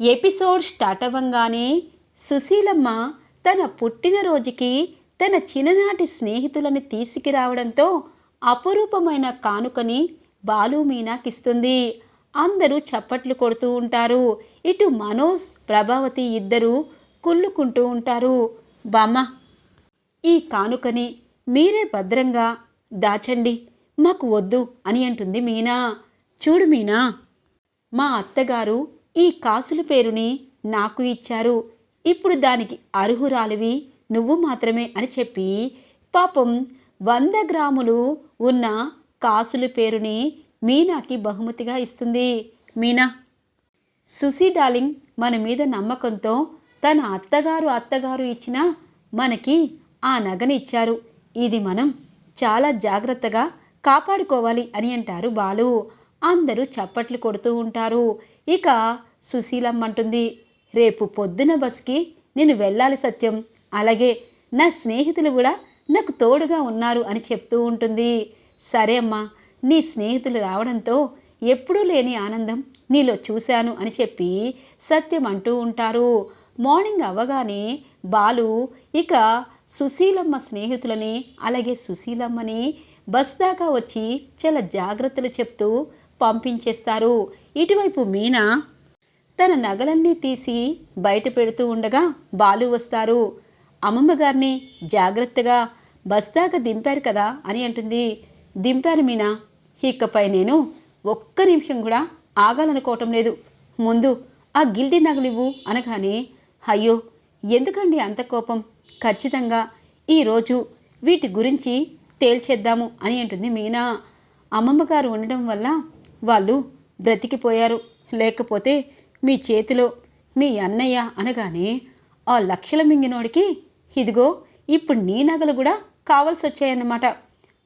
Episode start అవ్వంగానే Susheelamma తన పుట్టినరోజుకి తన చిన్ననాటి స్నేహితులని తీసుకురావడంతో అపురూపమైన కానుకని బాలు మీనాకిస్తుంది. అందరూ చప్పట్లు కొడుతూ ఉంటారు. ఇటు మనోజ్ ప్రభావతి ఇద్దరూ కుళ్ళుకుంటూ ఉంటారు. బామ్మ ఈ కానుకని మీరే భద్రంగా దాచండి. మాకు వద్దు అని అంటుంది మీనా. చూడు మీనా మా అత్తగారు ఈ కాసుల పేరుని నాకు ఇచ్చారు. ఇప్పుడు దానికి అర్హురాలివి నువ్వు మాత్రమే అని చెప్పి పాపం వంద గ్రాములు ఉన్న కాసుల పేరుని మీనాకి బహుమతిగా ఇస్తుంది. మీనా సుసి డార్లింగ్ మన మీద నమ్మకంతో తన అత్తగారు అత్తగారు ఇచ్చిన మనకి ఆ నగని ఇచ్చారు. ఇది మనం చాలా జాగ్రత్తగా కాపాడుకోవాలి అని అంటారు బాలు. అందరూ చప్పట్లు కొడుతూ ఉంటారు. ఇక సుశీలమ్మ అంటుంది రేపు పొద్దున బస్కి నేను వెళ్ళాలి సత్యం. అలాగే నా స్నేహితులు కూడా నాకు తోడుగా ఉన్నారు అని చెప్తూ ఉంటుంది. సరే అమ్మా నీ స్నేహితులు రావడంతో ఎప్పుడూ లేని ఆనందం నీలో చూశాను అని చెప్పి సత్యం అంటూ ఉంటారు. మార్నింగ్ అవ్వగానే బాలు ఇక సుశీలమ్మ స్నేహితులని అలాగే సుశీలమ్మని బస్ దాకా వచ్చి చాలా జాగ్రత్తలు చెప్తూ పంపించేస్తారు. ఇటువైపు మీనా తన నగలన్నీ తీసి బయట పెడుతూ ఉండగా బాలు వస్తారు. అమ్మమ్మ గారిని జాగ్రత్తగా బస్ దాకా దింపారు కదా అని అంటుంది. దింపారు మీనా ఇకపై నేను ఒక్క నిమిషం కూడా ఆగాలనుకోవటం లేదు. ముందు ఆ గిల్డి నగలివ్వు అనగానే అయ్యో ఎందుకండి అంత కోపం? ఖచ్చితంగా ఈరోజు వీటి గురించి తేల్చేద్దాము అని అంటుంది మీనా. అమ్మమ్మగారు ఉండడం వల్ల వాళ్ళు బ్రతికిపోయారు. లేకపోతే మీ చేతిలో మీ అన్నయ్య అనగానే ఆ లక్షల మింగినోడికి ఇదిగో ఇప్పుడు నీ నగలు కూడా కావాల్సి వచ్చాయన్నమాట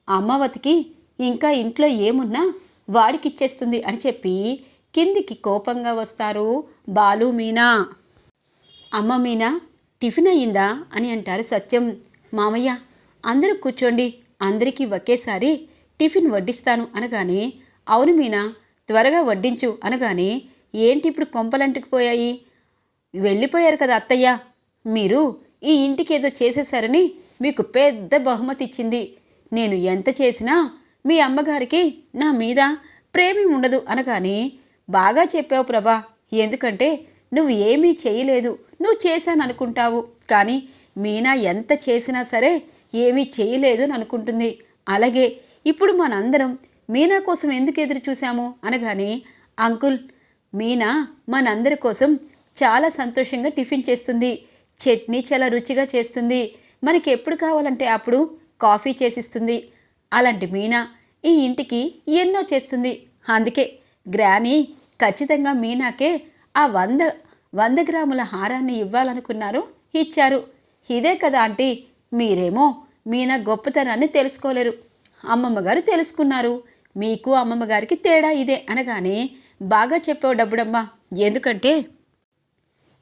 అమ్మవతికి ఇంకా ఇంట్లో ఏమున్నా వాడికిచ్చేస్తుంది అని చెప్పి కిందికి కోపంగా వస్తారు బాలు మీనా. అమ్మ మీనా టిఫిన్ అయ్యిందా అని అంటారు సత్యం. మామయ్య అందరూ కూర్చోండి అందరికీ ఒకేసారి టిఫిన్ వడ్డిస్తాను అనగానే అవును మీనా త్వరగా వడ్డించు అనగానే ఏంటి ఇప్పుడు కొంపలంటుకుపోయాయి వెళ్ళిపోయారు కదా అత్తయ్య. మీరు ఈ ఇంటికి ఏదో చేసేశారని మీకు పెద్ద బహుమతి ఇచ్చింది. నేను ఎంత చేసినా మీ అమ్మగారికి నా మీద ప్రేమి ఉండదు అనగానే బాగా చెప్పావు ప్రభా. ఎందుకంటే నువ్వు ఏమీ చేయలేదు. నువ్వు చేశాను అనుకుంటావు కానీ మీనా ఎంత చేసినా సరే ఏమీ చేయలేదు అని అనుకుంటుంది. అలాగే ఇప్పుడు మనందరం మీనా కోసం ఎందుకు ఎదురు చూసాము అనగానే అంకుల్ మీనా మనందరి కోసం చాలా సంతోషంగా టిఫిన్ చేస్తుంది. చట్నీ చాలా రుచిగా చేస్తుంది. మనకి ఎప్పుడు కావాలంటే అప్పుడు కాఫీ చేసిస్తుంది. అలాంటి మీనా ఈ ఇంటికి ఎన్నో చేస్తుంది. అందుకే గ్రానీ ఖచ్చితంగా మీనాకే ఆ వంద వంద గ్రాముల హారాన్ని ఇవ్వాలనుకున్నారు ఇచ్చారు. ఇదే కదా ఆంటీ మీరేమో మీనా గొప్పతనాన్ని తెలుసుకోలేరు. అమ్మమ్మ గారు తెలుసుకున్నారు. మీకు అమ్మమ్మ గారికి తేడా ఇదే అనగానే బాగా చెప్పావు డబ్బుడమ్మా. ఎందుకంటే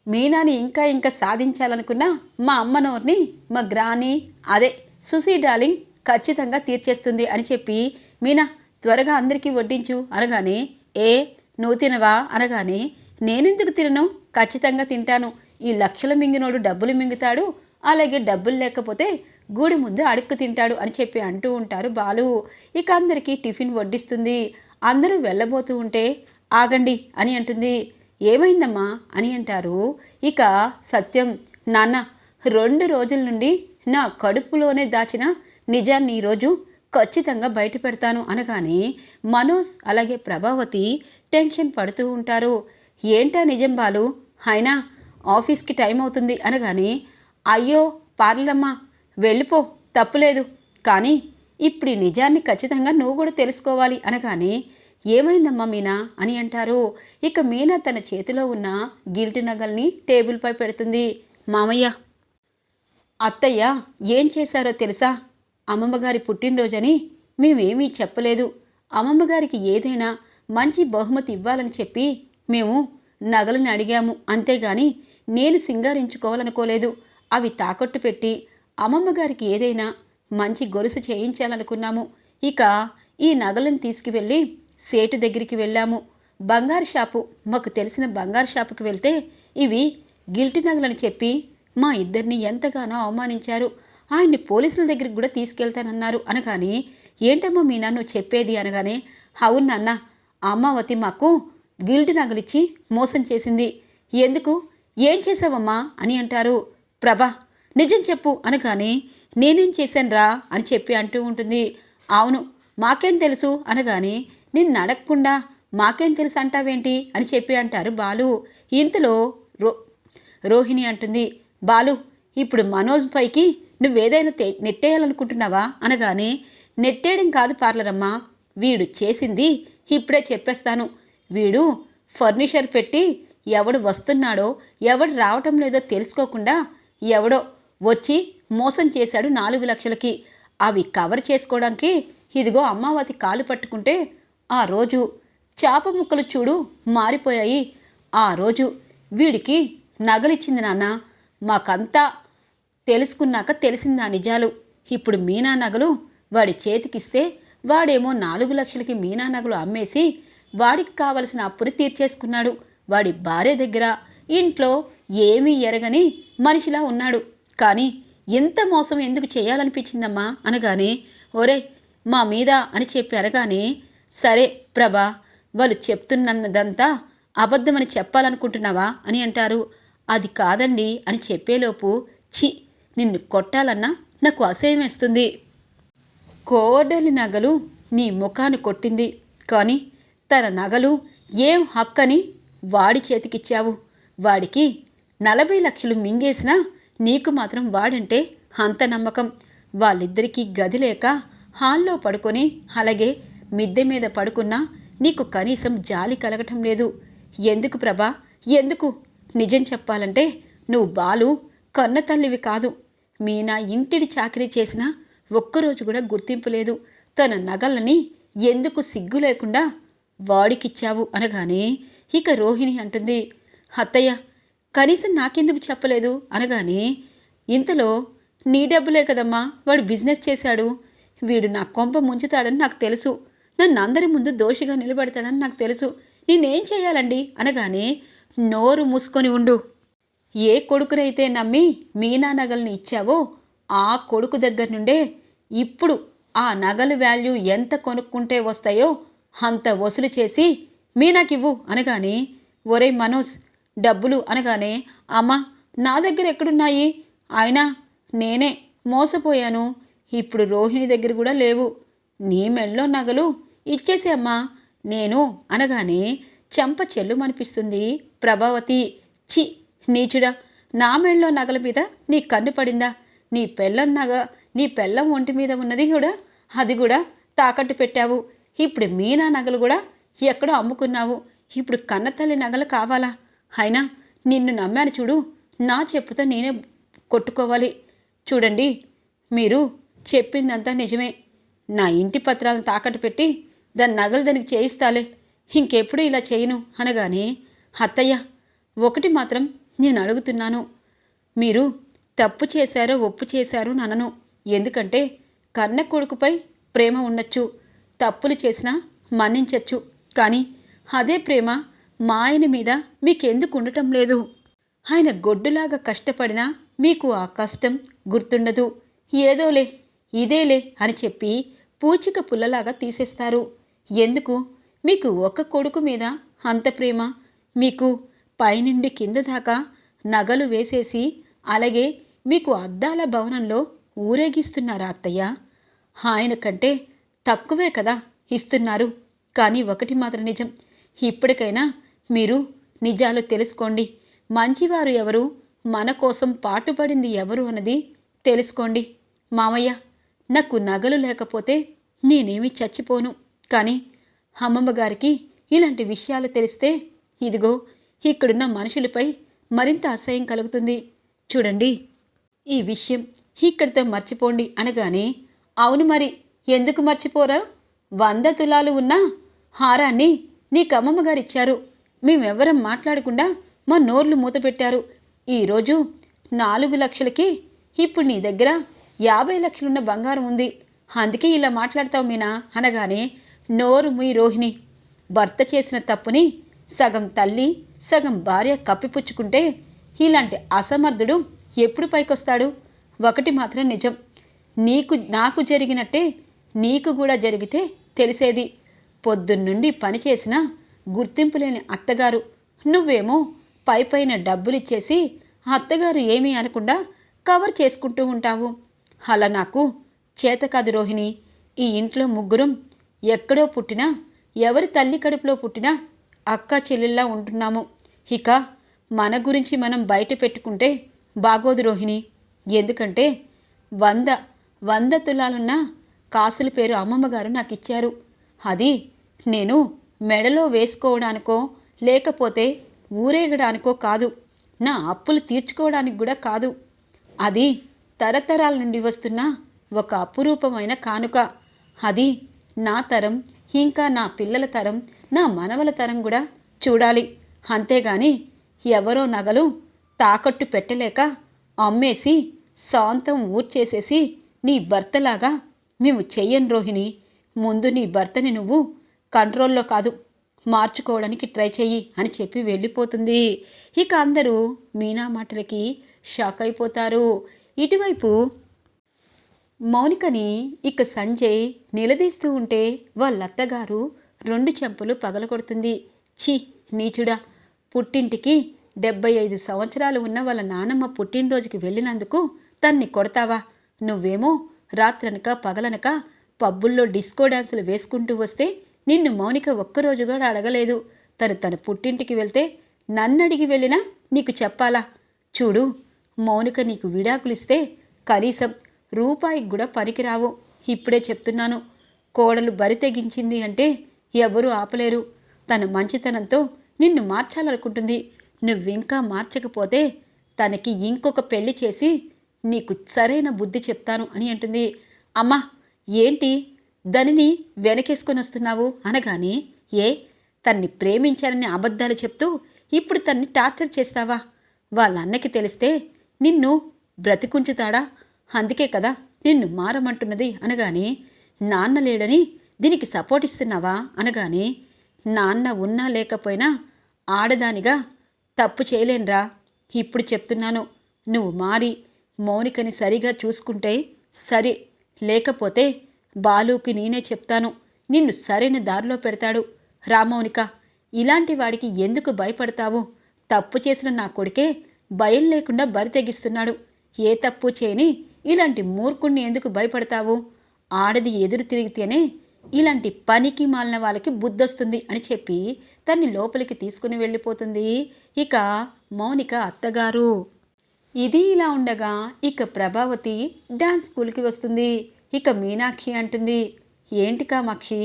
మీనాని ఇంకా ఇంకా సాధించాలనుకున్న మా అమ్మనోర్ని మా గ్రాని అదే సుసీ డార్లింగ్ ఖచ్చితంగా తీర్చేస్తుంది అని చెప్పి మీనా త్వరగా అందరికీ వడ్డించు అనగానే ఏ నువ్వు తినవా అనగానే నేనెందుకు తినను? ఖచ్చితంగా తింటాను. ఈ లక్షల మింగినోడు డబ్బులు మింగుతాడు అలాగే డబ్బులు లేకపోతే గూడి ముందు అడుక్కు తింటాడు అని చెప్పి అంటూ ఉంటారు బాలు. ఇక అందరికీ టిఫిన్ వడ్డిస్తుంది. అందరూ వెళ్ళబోతూ ఉంటే ఆగండి అని అంటుంది. ఏమైందమ్మా? అని అంటారు. ఇక సత్యం నాన్న రెండు రోజుల నుండి నా కడుపులోనే దాచిన నిజాన్ని ఈరోజు ఖచ్చితంగా బయట పెడతాను అనగానే మనోజ్ అలాగే ప్రభావతి టెన్షన్ పడుతూ ఉంటారు. ఏంటా నిజం బాలు? అయినా ఆఫీస్కి టైం అవుతుంది అనగానే అయ్యో పార్లమ్మా వెళ్ళిపో తప్పులేదు. కానీ ఇప్పుడు ఈ నిజాన్ని ఖచ్చితంగా నువ్వు కూడా తెలుసుకోవాలి అనగానే ఏమైందమ్మా మీనా? అని అంటారు. ఇక మీనా తన చేతిలో ఉన్న గిల్టి నగల్ని టేబుల్పై పెడుతుంది. మామయ్య! అత్తయ్య ఏం చేశారో తెలుసా? అమ్మమ్మగారి పుట్టినరోజని మేమేమీ చెప్పలేదు. అమ్మమ్మగారికి ఏదైనా మంచి బహుమతి ఇవ్వాలని చెప్పి మేము నగలని అడిగాము. అంతేగాని నేను సింగారించుకోవాలనుకోలేదు. అవి తాకట్టు పెట్టి అమ్మమ్మగారికి ఏదైనా మంచి గొలుసు చేయించాలనుకున్నాము. ఇక ఈ నగలను తీసుకువెళ్ళి సేటు దగ్గరికి వెళ్ళాము. బంగారు షాపు మాకు తెలిసిన బంగారు షాపుకి వెళ్తే ఇవి గిల్టి నగలని చెప్పి మా ఇద్దరిని ఎంతగానో అవమానించారు. ఆయన్ని పోలీసుల దగ్గరికి కూడా తీసుకెళ్తానన్నారు అనగాని ఏంటమ్మా మీ నాన్న చెప్పేది? అనగానే అవును నాన్న అమ్మావతి మాకు గిల్టి నగలిచ్చి మోసం చేసింది. ఎందుకు? ఏం చేసావమ్మా? అని అంటారు. ప్రభా నిజం చెప్పు అనగానే నేనేం చేశానురా? అని చెప్పి అంటూ ఉంటుంది. అవును మాకేం తెలుసు? అనగానే నిన్ను అడగకుండా మాకేం తెలుసు అంటావేంటి అని చెప్పి అంటారు బాలు. ఇంతలో రో రోహిణి అంటుంది బాలు ఇప్పుడు మనోజ్ పైకి నువ్వేదైనా తె నెట్టేయాలనుకుంటున్నావా? అనగానే నెట్టేయడం కాదు పార్లరమ్మా వీడు చేసింది ఇప్పుడే చెప్పేస్తాను. వీడు ఫర్నిచర్ పెట్టి ఎవడు వస్తున్నాడో ఎవడు రావటం లేదో తెలుసుకోకుండా ఎవడో వచ్చి మోసం చేశాడు నాలుగు లక్షలకి. అవి కవర్ చేసుకోవడానికి ఇదిగో అమ్మావతి కాలు పట్టుకుంటే ఆ రోజు చేప ముక్కలు చూడు మారిపోయాయి. ఆ రోజు వీడికి నగలిచ్చింది నాన్న. మాకంతా తెలుసుకున్నాక తెలిసింది ఆ నిజాలు. ఇప్పుడు మీనా నగలు వాడి చేతికిస్తే వాడేమో నాలుగు లక్షలకి మీనా నగలు అమ్మేసి వాడికి కావలసిన అప్పులు తీర్చేసుకున్నాడు. వాడి భార్య దగ్గర ఇంట్లో ఏమీ ఎరగని మనిషిలా ఉన్నాడు. కానీ ఎంత మోసం ఎందుకు చేయాలనిపించిందమ్మా? అనగానే ఒరే మా మీద అని చెప్పి అనగానే సరే ప్రభా వాళ్ళు చెప్తున్నదంతా అబద్ధమని చెప్పాలనుకుంటున్నావా అని అంటారు. అది కాదండి అని చెప్పేలోపు చి నిన్ను కొట్టాలన్నా నాకు అసహ్యం వేస్తుంది. కోడలి నగలు నీ ముఖాన్ని కొట్టింది. కానీ తన నగలు ఏం హక్కని వాడి చేతికిచ్చావు. వాడికి నలభై లక్షలు మింగేసినా నీకు మాత్రం వాడంటే అంత నమ్మకం. వాళ్ళిద్దరికీ గది లేక హాల్లో పడుకొని అలాగే మిద్దె మీద పడుకున్నా నీకు కనీసం జాలి కలగటం లేదు. ఎందుకు ప్రభా? ఎందుకు? నిజం చెప్పాలంటే నువ్వు బాలు కన్న తల్లివి కాదు. మీనా ఇంటిడి చాకరీ చేసినా ఒక్కరోజు కూడా గుర్తింపు లేదు. తన నగలని ఎందుకు సిగ్గు లేకుండా వాడికిచ్చావు అనగానే ఇక రోహిణి అంటుంది అత్తయ్య కనీసం నాకెందుకు చెప్పలేదు? అనగానే ఇంతలో నీ డబ్బులే కదమ్మా వాడు బిజినెస్ చేశాడు. వీడు నా కొంప ముంచుతాడని నాకు తెలుసు. నన్ను అందరి ముందు దోషిగా నిలబెడతాడని నాకు తెలుసు. నేనేం చేయాలండి? అనగానే నోరు మూసుకొని ఉండు. ఏ కొడుకునైతే నమ్మి మీనా నగల్ని ఇచ్చావో ఆ కొడుకు దగ్గర నుండే ఇప్పుడు ఆ నగలు వాల్యూ ఎంత కొనుక్కుంటే వస్తాయో అంత వసూలు చేసి మీనాకివ్వు. అనగానే ఒరే మనోజ్ డబ్బులు అనగానే అమ్మ నా దగ్గర ఎక్కడున్నాయి? అయినా నేనే మోసపోయాను. ఇప్పుడు రోహిణి దగ్గర కూడా లేవు. నీ మెళ్ళో నగలు ఇచ్చేసే అమ్మా నేను అనగానే చెంప చెల్లుమనిపిస్తుంది. ప్రభావతి చి నీచుడా నా మెళ్ళో నగల మీద నీ కన్ను పడిందా? నీ పెళ్ళం నగ నీ పెళ్ళం ఒంటి మీద ఉన్నది కూడా? అది కూడా తాకట్టు పెట్టావు. ఇప్పుడు మీనా నగలు కూడా ఎక్కడో అమ్ముకున్నావు. ఇప్పుడు కన్నతల్లి నగలు కావాలా? అయినా నిన్ను నమ్మాను చూడు నా చెప్పుతో నేనే కొట్టుకోవాలి. చూడండి మీరు చెప్పిందంతా నిజమే. నా ఇంటి పత్రాలను తాకట్టు పెట్టి దాని నగలు దానికి చేయిస్తాలే. ఇంకెప్పుడు ఇలా చేయను? అనగానే అత్తయ్య ఒకటి మాత్రం నేను అడుగుతున్నాను. మీరు తప్పు చేశారో ఒప్పు చేశారో ననను ఎందుకంటే కన్న కొడుకుపై ప్రేమ ఉండొచ్చు. తప్పులు చేసినా మన్నించచ్చు. కానీ అదే ప్రేమ మా ఆయన మీద మీకెందుకు ఉండటం లేదు? ఆయన గొడ్డులాగా కష్టపడినా మీకు ఆ కష్టం గుర్తుండదు. ఏదోలే ఇదేలే అని చెప్పి పూచిక పుల్లలాగా తీసేస్తారు. ఎందుకు? మీకు ఒక కొడుకు మీద అంత ప్రేమ? మీకు పైనుండి కింద దాకా నగలు వేసేసి అలాగే మీకు అద్దాల భవనంలో ఊరేగిస్తున్నారా అత్తయ్య? ఆయన కంటే తక్కువే కదా ఇస్తున్నారు. కానీ ఒకటి మాత్రం నిజం. ఇప్పటికైనా మీరు నిజాలు తెలుసుకోండి. మంచివారు ఎవరు? మన కోసం పాటుపడింది ఎవరు అన్నది తెలుసుకోండి. మామయ్య నాకు నగలు లేకపోతే నేనేమి చచ్చిపోను. కానీ అమ్మమ్మ గారికి ఇలాంటి విషయాలు తెలిస్తే ఇదిగో ఇక్కడున్న మనుషులపై మరింత అసహ్యం కలుగుతుంది. చూడండి ఈ విషయం ఇక్కడితో మర్చిపోండి అనగానే అవును మరి ఎందుకు మర్చిపోరా? వంద తులాలు ఉన్న హారాన్ని నీకు అమ్మమ్మ గారు ఇచ్చారు మేమెవ్వరం మాట్లాడకుండా మా నోర్లు మూతపెట్టారు. ఈరోజు నాలుగు లక్షలకి ఇప్పుడు నీ దగ్గర యాభై లక్షలున్న బంగారం ఉంది. అందుకే ఇలా మాట్లాడతావు మీనా? అనగానే నోరు మీ రోహిణి. భర్త చేసిన తప్పుని సగం తల్లి సగం భార్య కప్పిపుచ్చుకుంటే ఇలాంటి అసమర్థుడు ఎప్పుడు పైకొస్తాడు? ఒకటి మాత్రం నిజం. నీకు నాకు జరిగినట్టే నీకు కూడా జరిగితే తెలిసేది. పొద్దున్నుండి పని చేసిన గుర్తింపు లేని అత్తగారు. నువ్వేమో పై పైన డబ్బులిచ్చేసి అత్తగారు ఏమీ అనకుండా కవర్ చేసుకుంటూ ఉంటావు. అలా నాకు చేత కాదు రోహిణి. ఈ ఇంట్లో ముగ్గురం ఎక్కడో పుట్టినా ఎవరి తల్లి కడుపులో పుట్టినా అక్క చెల్లెల్లా ఉంటున్నాము. ఇక మన గురించి మనం బయట పెట్టుకుంటే బాగోదు రోహిణి. ఎందుకంటే వంద వంద తులాలున్న కాసుల పేరు అమ్మమ్మ గారు నాకు ఇచ్చారు అది నేను మెడలో వేసుకోవడానికో లేకపోతే ఊరేగడానికో కాదు. నా అప్పులు తీర్చుకోవడానికి కూడా కాదు. అది తరతరాల నుండి వస్తున్న ఒక అపురూపమైన కానుక. అది నా తరం ఇంకా నా పిల్లల తరం నా మనవల తరం కూడా చూడాలి. అంతేగాని ఎవరో నగలు తాకట్టు పెట్టలేక అమ్మేసి శాంతం ఊర్చేసేసి నీ భర్తలాగా మేము చెయ్యను రోహిణి. ముందు నీ భర్తని నువ్వు కంట్రోల్లో కాదు మార్చుకోవడానికి ట్రై చెయ్యి అని చెప్పి వెళ్ళిపోతుంది. ఇక అందరూ మీనా మాటలకి షాక్ అయిపోతారు. ఇటువైపు మౌనికని ఇక సంజయ్ నిలదీస్తూ ఉంటే వాళ్ళత్తగారు రెండు చెంపలు పగలగొడుతుంది. ఛీ నీచుడా. పుట్టింటికి డెబ్బై ఐదు సంవత్సరాలు ఉన్న వాళ్ళ నానమ్మ పుట్టినరోజుకి వెళ్ళినందుకు తన్ని కొడతావా? నువ్వేమో రాత్రనక పగలనక పబ్బుల్లో డిస్కో డాన్సులు వేసుకుంటూ వస్తే నిన్ను మౌనిక ఒక్కరోజు కూడా అడగలేదు. తను తన పుట్టింటికి వెళ్తే నన్నడిగి వెళ్ళినా నీకు చెప్పాలా? చూడు మౌనిక నీకు విడాకులిస్తే కనీసం రూపాయికి కూడా పనికిరావు. ఇప్పుడే చెప్తున్నాను కోడలు బరి తెగించింది అంటే ఎవరూ ఆపలేరు. తన మంచితనంతో నిన్ను మార్చాలనుకుంటుంది. నువ్వింకా మార్చకపోతే తనకి ఇంకొక పెళ్ళి చేసి నీకు సరైన బుద్ధి చెప్తాను అని అంటుంది. అమ్మా ఏంటి? దానిని వెనకేసుకొని వస్తున్నావు అనగానే ఏ? తన్ని ప్రేమించానని అబద్ధాలు చెప్తూ ఇప్పుడు తన్ని టార్చర్ చేస్తావా? వాళ్ళ అన్నకి తెలిస్తే నిన్ను బ్రతికుంచుతాడా? అందుకే కదా నిన్ను మారమంటున్నది అనగానే నాన్న లేడని దీనికి సపోర్ట్ ఇస్తున్నావా అనగానే నాన్న ఉన్నా లేకపోయినా ఆడదానిగా తప్పు చేయలేనురా. ఇప్పుడు చెప్తున్నాను నువ్వు మారి మౌనికని సరిగా చూసుకుంటే సరే. లేకపోతే బాలుకి నేనే చెప్తాను నిన్ను సరైన దారిలో పెడతాడు. రామౌనిక ఇలాంటి వాడికి ఎందుకు భయపడతావు? తప్పు చేసిన నా కొడుకే భయం లేకుండా బరి తెగిస్తున్నాడు. ఏ తప్పు చేయని ఇలాంటి మూర్ఖుణ్ణి ఎందుకు భయపడతావు? ఆడది ఎదురు తిరిగితేనే ఇలాంటి పనికి మాలిన వాళ్ళకి బుద్ధొస్తుంది అని చెప్పి తన్ని లోపలికి తీసుకుని వెళ్ళిపోతుంది. ఇక మౌనిక అత్తగారు. ఇది ఇలా ఉండగా ఇక ప్రభావతి డాన్స్ స్కూల్కి వస్తుంది. ఇక మీనాక్షి అంటుంది. ఏంటి కామాక్షి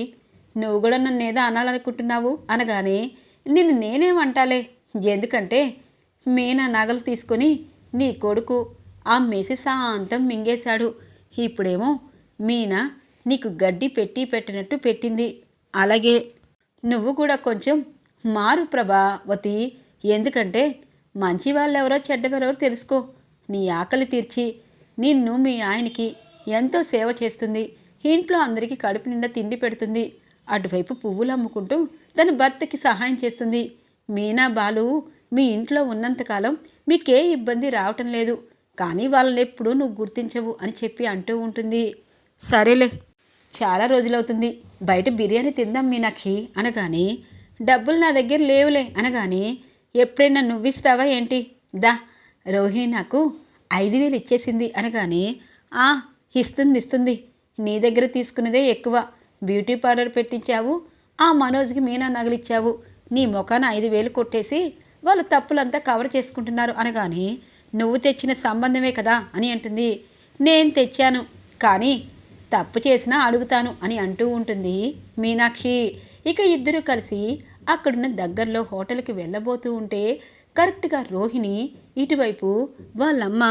నువ్వు కూడా నన్ను ఏదో అనాలనుకుంటున్నావు? అనగానే నిన్ను నేనేమంటాలే ఎందుకంటే మీనా నగలు తీసుకొని నీ కొడుకు అమ్మేసి శాంతం మింగేశాడు. ఇప్పుడేమో మీనా నీకు గడ్డి పెట్టి పెట్టినట్టు పెట్టింది. అలాగే నువ్వు కూడా కొంచెం మారు ప్రభావతి. ఎందుకంటే మంచి వాళ్ళెవరో చెడ్డవెవరో తెలుసుకో. నీ ఆకలి తీర్చి నిన్ను మీ ఆయనకి ఎంతో సేవ చేస్తుంది. ఇంట్లో అందరికీ కడుపు నిండా తిండి పెడుతుంది. అటువైపు పువ్వులు అమ్ముకుంటూ తన భర్తకి సహాయం చేస్తుంది. మీనా బాలు మీ ఇంట్లో ఉన్నంతకాలం మీకే ఇబ్బంది రావటం లేదు. కానీ వాళ్ళని ఎప్పుడూ నువ్వు గుర్తించవు అని చెప్పి అంటూ ఉంటుంది. సరేలే చాలా రోజులవుతుంది. బయట బిర్యానీ తిందాం మీనాక్షి అనగానే డబ్బులు నా దగ్గర లేవులే అనగానే ఎప్పుడైనా నువ్విస్తావా ఏంటి? దా రోహిణి నాకు ఐదు వేలు ఇచ్చేసింది అనగానే ఆ ఇస్తుంది ఇస్తుంది. నీ దగ్గర తీసుకున్నదే ఎక్కువ. బ్యూటీ పార్లర్ పెట్టించావు ఆ మనోజ్కి మీనా నగలిచ్చావు నీ ముఖాన ఐదు వేలు కొట్టేసి వాళ్ళు తప్పులంతా కవర్ చేసుకుంటున్నారు అనగానే నువ్వు తెచ్చిన సంబంధమే కదా అని అంటుంది. నేను తెచ్చాను కానీ తప్పు చేసినా అడుగుతాను అని అంటూ ఉంటుంది మీనాక్షి. ఇక ఇద్దరు కలిసి అక్కడున్న దగ్గరలో హోటల్కి వెళ్ళబోతూ ఉంటే కరెక్ట్గా రోహిణి ఇటువైపు వాళ్ళమ్మ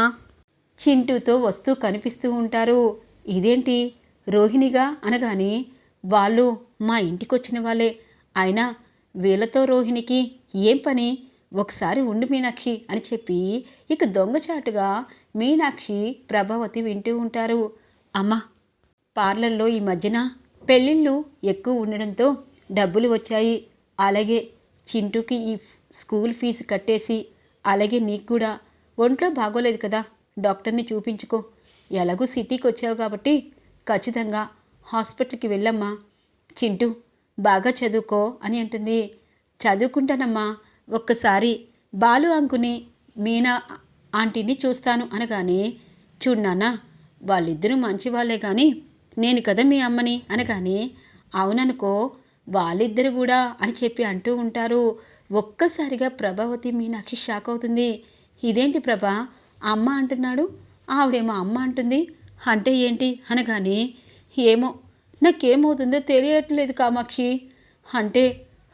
చింటూతో వస్తూ కనిపిస్తూ ఉంటారు. ఇదేంటి? రోహిణిగా అనగానే వాళ్ళు మా ఇంటికి వచ్చిన వాళ్ళే. అయినా వీళ్ళతో రోహిణికి ఏం పని? ఒకసారి ఉండు మీనాక్షి అని చెప్పి ఇక దొంగచాటుగా మీనాక్షి ప్రభావతి వింటూ ఉంటారు. అమ్మా పార్లర్లో ఈ మధ్యన పెళ్ళిళ్ళు ఎక్కువ ఉండడంతో డబ్బులు వచ్చాయి. అలాగే చింటూకి ఈ స్కూల్ ఫీజు కట్టేసి అలాగే నీకు కూడా. ఒంట్లో బాగోలేదు కదా డాక్టర్ని చూపించుకో. ఎలాగూ సిటీకి వచ్చావు కాబట్టి ఖచ్చితంగా హాస్పిటల్కి వెళ్ళమ్మా. చింటూ బాగా చదువుకో అని అంటుంది. చదువుకుంటానమ్మా ఒక్కసారి బాలు అంకుని మీనా ఆంటీని చూస్తాను అనగానే చూడు నాన్న వాళ్ళిద్దరూ మంచివాళ్ళే కానీ నేను కదా మీ అమ్మని అనగానే అవుననుకో వాళ్ళిద్దరు కూడా అని చెప్పి అంటూ ఉంటారు. ఒక్కసారిగా ప్రభావతి మీనాక్షి షాక్ అవుతుంది. ఇదేంటి ప్రభా అమ్మ అంటున్నాడు ఆవిడేమో అమ్మ అంటుంది అంటే ఏంటి? అనగానే ఏమో నాకేమవుతుందో తెలియట్లేదు కామాక్షి అంటే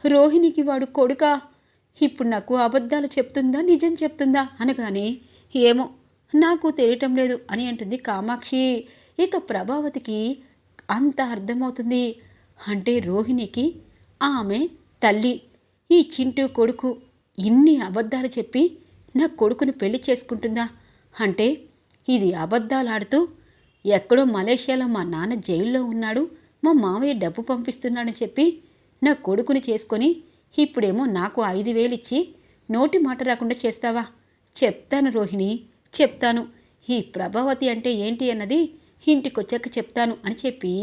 రోహిణికి వాడు కొడుకా ఇప్పుడు నాకు అబద్ధాలు చెప్తుందా? నిజం చెప్తుందా? అనగానే ఏమో నాకు తెలియటం లేదు అని అంటుంది కామాక్షి. ఇక ప్రభావతికి అంత అర్థమవుతుంది. అంటే రోహిణికి ఆమె తల్లి. ఈ చింటూ కొడుకు ఇన్ని అబద్ధాలు చెప్పి నా కొడుకుని పెళ్ళి చేసుకుంటుందా? అంటే ఇది అబద్ధాలాడుతూ ఎక్కడో మలేషియాలో మా నాన్న జైల్లో ఉన్నాడు మా మావయ్య డబ్బు పంపిస్తున్నాడని చెప్పి నా కొడుకుని చేసుకొని ఇప్పుడేమో నాకు ఐదు వేలు ఇచ్చి నోటి మాట రాకుండా చేస్తావా? చెప్తాను రోహిణి చెప్తాను. ఈ ప్రభావతి అంటే ఏంటి అన్నది ఇంటికొచ్చాక చెప్తాను అని చెప్పి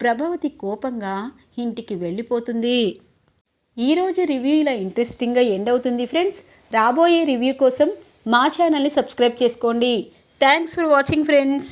ప్రభావతి కోపంగా ఇంటికి వెళ్ళిపోతుంది. ఈరోజు రివ్యూ ఇలా ఇంట్రెస్టింగ్గా ఎండ్ అవుతుంది ఫ్రెండ్స్. రాబోయే రివ్యూ కోసం మా ఛానల్ని సబ్స్క్రైబ్ చేసుకోండి. Thanks for watching friends.